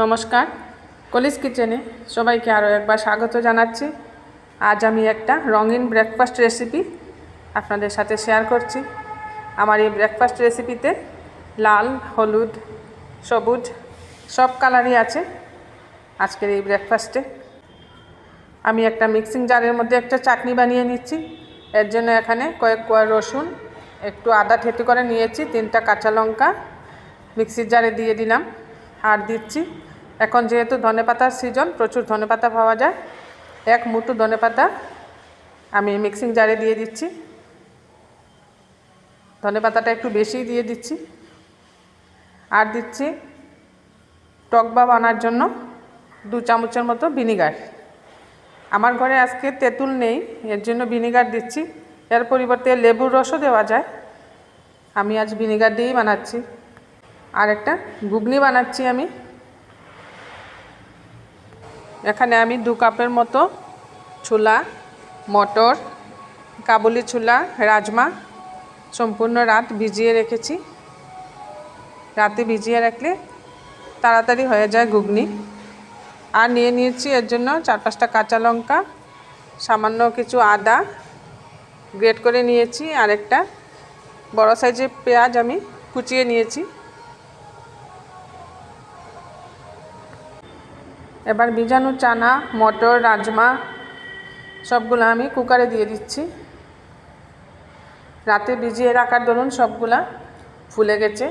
নমস্কার। কলিস কিচেনে সবাইকে আরও একবার স্বাগত জানাচ্ছি। আজ আমি একটা রঙিন ব্রেকফাস্ট রেসিপি আপনাদের সাথে শেয়ার করছি। আমার এই ব্রেকফাস্ট রেসিপিতে লাল, হলুদ, সবুজ সব কালারই আছে আজকের এই ব্রেকফাস্টে আমি একটা মিক্সিং জারের মধ্যে একটা চাটনি বানিয়ে নিচ্ছি। এর জন্য এখানে কয়েক কোয়া রসুন, একটু আদা থেতু করে নিয়েছি, তিনটা কাঁচা লঙ্কা মিক্সির জারে দিয়ে দিলাম। আর দিচ্ছি। এখন যেহেতু ধনেপাতার সিজন প্রচুর ধনেপাতা পাওয়া যায়। এক মুঠো ধনেপাতা আমি মিক্সিং জারে দিয়ে দিচ্ছি। ধনেপাতাটা একটু বেশি দিয়ে দিচ্ছি। আর দিচ্ছি টক বা বানার জন্য দু চামচের মতো ভিনিগার আমার ঘরে আজকে তেঁতুল নেই, এর জন্য ভিনিগার দিচ্ছি। এর পরিবর্তে লেবুর রসও দেওয়া যায়। আমি আজ ভিনিগার দিয়েই বানাচ্ছি। আর একটা ঘুগনি বানাচ্ছি আমি। এখানে আমি দু কাপের মতো ছোলা, মটর, কাবুলি ছোলা, রাজমা, সম্পূর্ণ রাত ভিজিয়ে রেখেছি। রাতে ভিজিয়ে রাখলে তাড়াতাড়ি হয়ে যায় ঘুগনি। আর নিয়ে নিয়েছি এর জন্য চার পাঁচটা কাঁচা লঙ্কা, সামান্য কিছু আদা, গ্রেট করে নিয়েছি। আর একটা বড় সাইজের পেঁয়াজ আমি কুচিয়ে নিয়েছি। এবার ভিজানো চানা, মটর, রাজমা সবগুলো আমি কুকারে দিয়ে দিচ্ছি। রাতে ভিজিয়ে রাখার দরুন সবগুলা ফুলে গেছে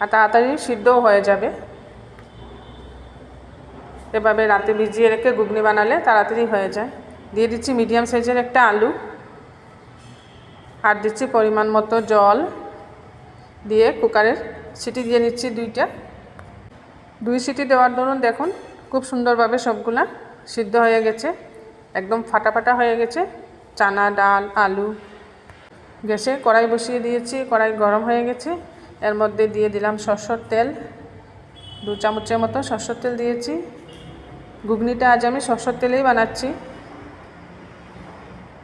আর তাড়াতাড়ি সিদ্ধও হয়ে যাবে। এভাবে রাতে ভিজিয়ে রেখে ঘুগনি বানালে তাড়াতাড়ি হয়ে যায়। দিয়ে দিচ্ছি মিডিয়াম সাইজের একটা আলু। আর দিচ্ছি পরিমাণ মতো জল। দিয়ে কুকারের সিটি দিয়ে নিচ্ছি দুইটা। দুই সিটি দেওয়ার দরুন দেখুন খুব সুন্দরভাবে সবগুলা সিদ্ধ হয়ে গেছে। একদম ফাটা ফাটা হয়ে গেছে। চানা, ডাল, আলু। গ্যাসে কড়াই বসিয়ে দিয়েছি। কড়াই গরম হয়ে গেছে। এর মধ্যে দিয়ে দিলাম সরষের তেল। দু চামচের মতো সরষের তেল দিয়েছি। ঘুগনিটা আজ আমি সরষের তেলেই বানাচ্ছি।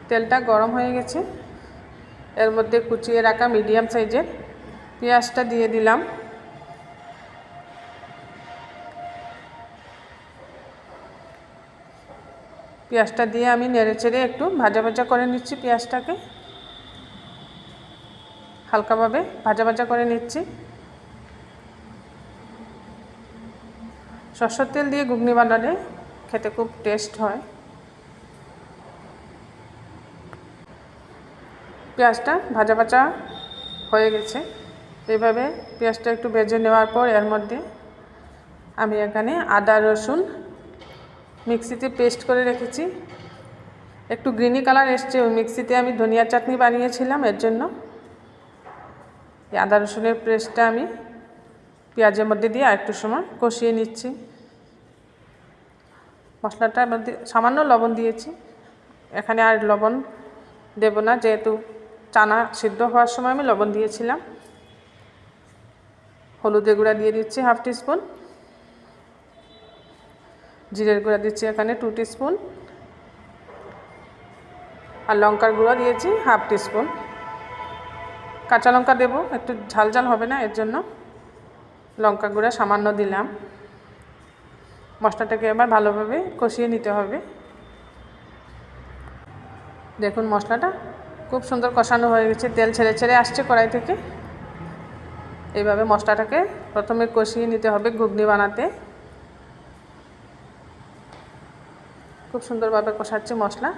তেলটা গরম হয়ে গেছে। এর মধ্যে কুচিয়ে রাখা মিডিয়াম সাইজের পেঁয়াজটা দিয়ে দিলাম। পেঁয়াজটা দিয়ে আমি নেড়ে চেড়ে একটু ভাজা ভাজা করে নিচ্ছি পেঁয়াজটাকে। হালকাভাবে ভাজা ভাজা করে নিচ্ছি। সরষের তেল দিয়ে ঘুগনি বানালে খেতে খুব টেস্ট হয়। পেঁয়াজটা ভাজা ভাজা হয়ে গেছে। এইভাবে পেঁয়াজটা একটু ভেজে নেওয়ার পর এর মধ্যে আমি এখানে আদা রসুন মিক্সিতে পেস্ট করে রেখেছি। একটু গ্রিনি কালার এসছে, ওই মিক্সিতে আমি ধনিয়া চাটনি বানিয়েছিলাম, এর জন্য। আদা রসুনের পেস্টটা আমি পেঁয়াজের মধ্যে দিয়ে আরেকটু সময় কষিয়ে নিচ্ছি। মশলাটার মধ্যে সামান্য লবণ দিয়েছি। এখানে আর লবণ দেব না, যেহেতু চানা সিদ্ধ হওয়ার সময় আমি লবণ দিয়েছিলাম। হলুদের গুঁড়া দিয়ে দিচ্ছি হাফ টিস্পুন জিরের গুঁড়া দিচ্ছি এখানে টু টিস্পুন আর লঙ্কার গুঁড়ো দিয়েছি হাফ টিস্পুন কাঁচা লঙ্কা দেবো, একটু ঝাল ঝাল হবে না, এর জন্য। লঙ্কা গুঁড়া সামান্য দিলাম। মশলাটাকে এবার ভালোভাবে কষিয়ে নিতে হবে। দেখুন মশলাটা খুব সুন্দর কষানো হয়ে গেছে, তেল ছেড়ে ছেড়ে আসছে কড়াই থেকে। এইভাবে মশলাটাকে প্রথমে কষিয়ে নিতে হবে ঘুগনি বানাতে। খুব সুন্দরভাবে কষাচ্ছে মশলা।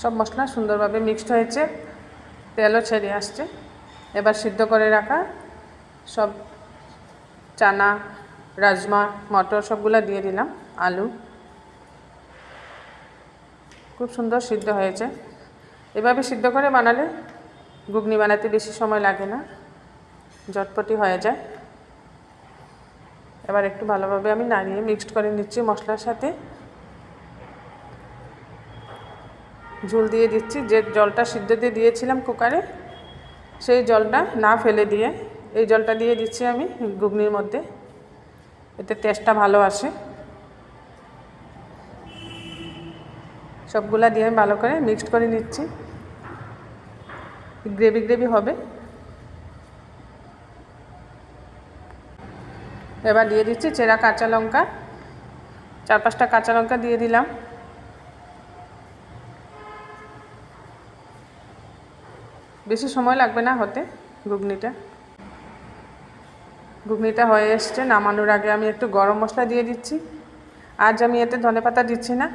সব মশলা সুন্দরভাবে মিক্সড হয়েছে, তেলও ছেড়ে আসছে। এবার সিদ্ধ করে রাখা সব চানা, রাজমা, মটর সবগুলো দিয়ে দিলাম, আলু। খুব সুন্দর সিদ্ধ হয়েছে। এভাবে সিদ্ধ করে বানালে ঘুগনি বানাতে বেশি সময় লাগে না, ঝটপটি হয়ে যায়। এবার একটু ভালোভাবে আমি নাড়িয়ে মিক্সড করে নিচ্ছি মশলার সাথে। ঝুল দিয়ে দিচ্ছি, যে জলটা সিদ্ধ দিয়ে দিয়েছিলাম কুকারে, সেই জলটা না ফেলে দিয়ে, এই জলটা দিয়ে দিচ্ছি আমি ঘুগনির মধ্যে। এতে টেস্টটা ভালো আসে। সবগুলা দিয়ে আমি ভালো করে মিক্সড করে নিচ্ছি। গ্রেভি গ্রেভি হবে। এবার দিয়ে দিচ্ছি চেরা কাঁচা লঙ্কা। চার পাঁচটা কাঁচা লঙ্কা দিয়ে দিলাম। বেশি সময় লাগবে না হতে ঘুগনিটা। ঘুগনিটা হয়ে এসছে, নামানোর আগে আমি একটু গরম মশলা দিয়ে দিচ্ছি। আজ আমি এতে ধনেপাতা দিচ্ছি না।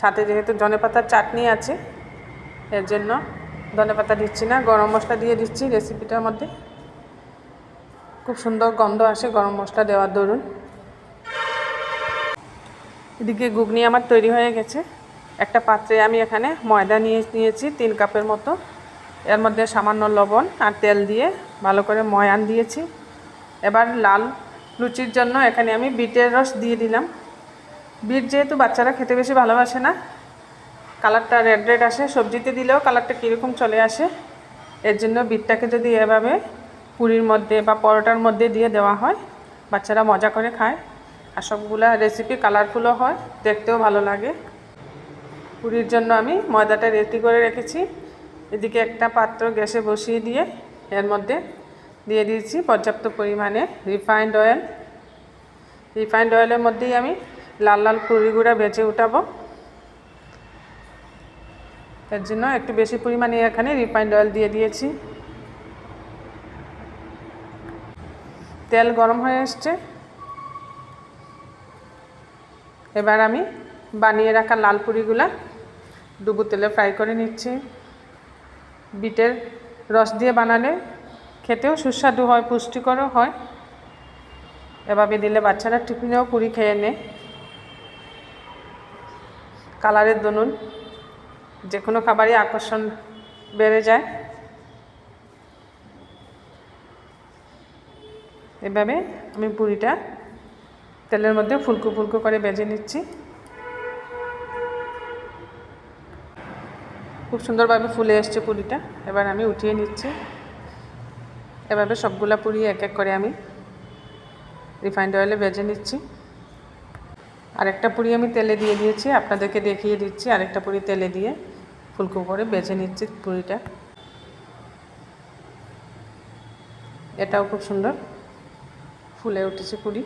সাথে যেহেতু ধনেপাতার চাটনি আছে, এর জন্য ধনেপাতা দিচ্ছি না, গরম মশলা দিয়ে দিচ্ছি রেসিপিটার মধ্যে। খুব সুন্দর গন্ধ আসে, গরম মশলা দেওয়ার দরুন। এদিকে ঘুগনি আমার তৈরি হয়ে গেছে। একটা পাত্রে আমি এখানে ময়দা নিয়ে নিয়েছি, তিন কাপের মতো। এর মধ্যে সামান্য লবণ আর তেল দিয়ে ভালো করে ময়ান দিয়েছি। এবার লাল লুচির জন্য এখানে আমি বিটের রস দিয়ে দিলাম। বিট যেহেতু বাচ্চারা খেতে বেশি ভালোবাসে না, কালারটা রেড রেড আসে। সবজিতে দিলেও কালারটা কীরকম চলে আসে, এর জন্য বিটটাকে যদি এভাবে পুরির মধ্যে বা পরোটার মধ্যে দিয়ে দেওয়া হয়। বাচ্চারা মজা করে খায়। আর সবগুলা রেসিপি কালারফুলও হয়। দেখতেও ভালো লাগে। পুরীর জন্য আমি ময়দাটা রেডি করে রেখেছি। এদিকে একটা পাত্র গ্যাসে বসিয়ে দিয়ে এর মধ্যে দিয়ে দিয়েছি পর্যাপ্ত পরিমাণে রিফাইন্ড অয়েল রিফাইন্ড অয়েলের মধ্যেই আমি লাল লাল পুরিগুড়া বেঁচে উঠাবো। এর জন্য একটু বেশি পরিমাণে এখানে রিফাইন্ড অয়েল দিয়ে দিয়েছি। তেল গরম হয়ে এসছে। এবার আমি বানিয়ে রাখা লাল পুরিগুলা ডুবু তেলে ফ্রাই করে নিচ্ছি। বিটের রস দিয়ে বানালে খেতেও সুস্বাদু হয়, পুষ্টিকরও হয়। এভাবে দিলে বাচ্চারা টিফিনেও পুরি খেয়ে নেয়। কালারের দনুন যে কোনো খাবারই আকর্ষণ বেড়ে যায়। এভাবে আমি পুরিটা তেলের মধ্যে ফুলকো ফুলকো করে বেজে নিচ্ছি। খুব সুন্দরভাবে ফুলে এসছে পুরিটা। এবার আমি উঠিয়ে নিচ্ছি। এভাবে সবগুলা পুরি এক এক করে আমি রিফাইন্ড অয়েলে ভেজে নিচ্ছি। আরেকটা পুরি আমি তেলে দিয়ে দিয়েছি। আপনাদেরকে দেখিয়ে দিচ্ছি আরেকটা পুরি তেলে দিয়ে ফুলকো করে বেজে নিচ্ছি পুরিটা। এটাও খুব সুন্দর। ফুলে উঠেছে পুরি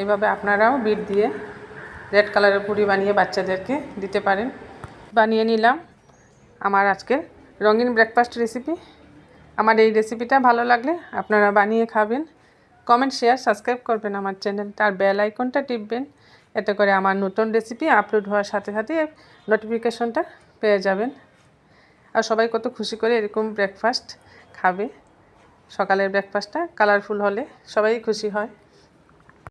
এইভাবে আপনারাও বিট দিয়ে রেড কালারের পুরি বানিয়ে বাচ্চাদেরকে দিতে পারেন। বানিয়ে নিলাম আমার আজকে রঙিন ব্রেকফাস্ট রেসিপি আমার এই রেসিপিটা ভালো লাগলে আপনারা বানিয়ে খাবেন। কমেন্ট শেয়ার সাবস্ক্রাইব করবেন আমার চ্যানেলটা আর বেল আইকনটা টিপবেন। এতে করে আমার নতুন রেসিপি আপলোড হওয়ার সাথে সাথে নোটিফিকেশনটা পেয়ে যাবেন। আর সবাই কত খুশি করে এরকম ব্রেকফাস্ট খাবে। সকালের ব্রেকফাস্টটা কালারফুল হলে সবাই খুশি হয়।